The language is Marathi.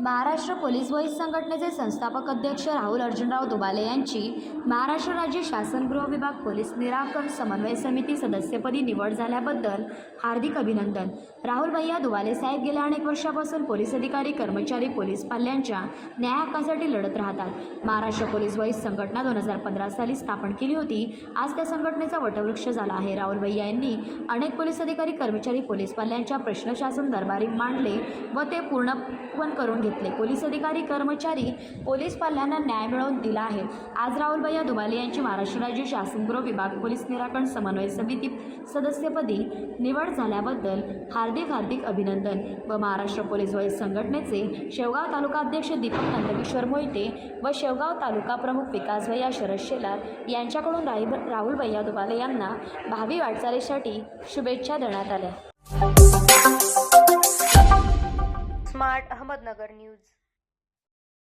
Maharashtra police voice संघटनेचे संस्थापक अध्यक्ष राहुल अर्जुनराव दुबाले यांची महाराष्ट्र राज्य शासन गृह विभाग पोलीस निराकरण समन्वय समिती सदस्यपदी निवड झाल्याबद्दल हार्दिक अभिनंदन. राहुल भैया दुबाले साहेब गेल्या अनेक वर्षापासून पोलीस अधिकारी कर्मचारी पोलीस पाल्यांच्या न्याय हक्कासाठी लढत राहतात. महाराष्ट्र पोलीस वॉईस संघटना दोन हजार पंधरा साली स्थापन केली होती. आज त्या संघटनेचा वटवृक्ष झाला आहे. राहुल भैया यांनी अनेक पोलीस अधिकारी कर्मचारी पोलीस पाल्यांच्या प्रश्न शासन दरबारी मांडले व ते पूर्णपण करून घेतले. पोलीस अधिकारी कर्मचारी पोलीस पाल्यांना न्याय मिळवून दिला आहे. आज राहुल भैया दुबाले यांची महाराष्ट्र राज्य शासनगृह विभाग पोलीस निराकरण समन्वय समिती सदस्यपदी निवड झाल्याबद्दल हार्दिक हार्दिक अभिनंदन. व महाराष्ट्र पोलीस वय संघटनेचे शेवगाव तालुका अध्यक्ष दीपक नंदकिशोर मोहिते व शेवगाव तालुका प्रमुख विकास भैया शरद शेलार यांच्याकडून राही राहुल भैया दुबाले यांना भावी वाटचालीसाठी शुभेच्छा देण्यात आल्या. अहमदनगर न्यूज.